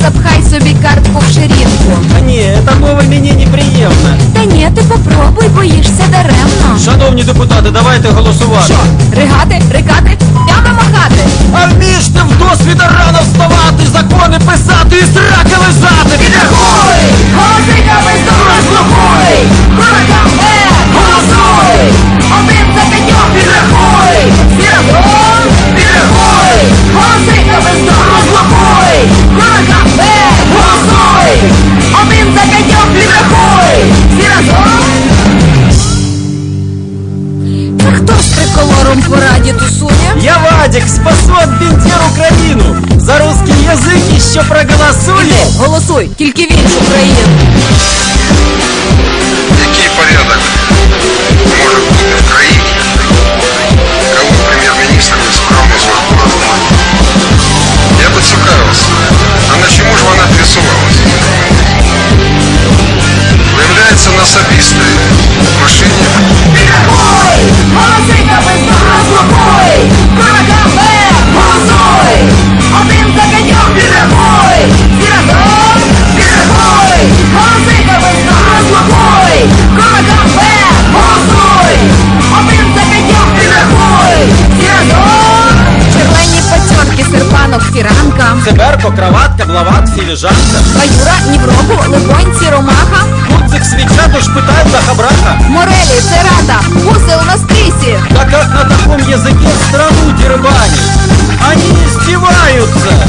запхай собі картку в ширинку. Та ні, та мова мені неприємна. Та ні, ти попробуй, боїшся даремно. Шановні депутати, давайте голосувати. Що, ригати, рикати, триколором по раді тусує? Я Вадик, спасу от бендер Україну. За русский язик еще проголосує. Голосуй, тільки в іншу країну. Циберко, кроватка, блават, філіжанка. Баюра, Нівроку, Либонці, Ромаха. Гудзик, свеча, душ питает за хабраха. Морелі, Церата, Гусел на стрісі. Да как на таком языке страну дербанить? Они издеваются.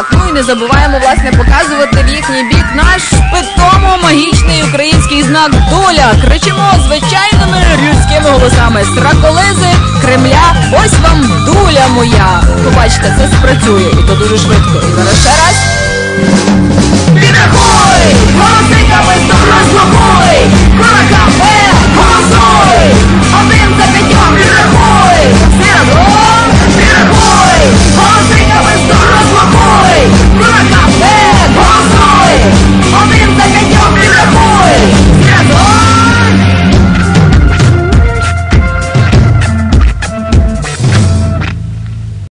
Так, ну і не забуваємо власне показувати в їхній бік наш питомо магічний український знак доля. Кричимо звичайними людськими голосами. Сраколизи Кремля, ось вам дуля моя. Побачите, це спрацює, і то дуже швидко. І зараз ще раз.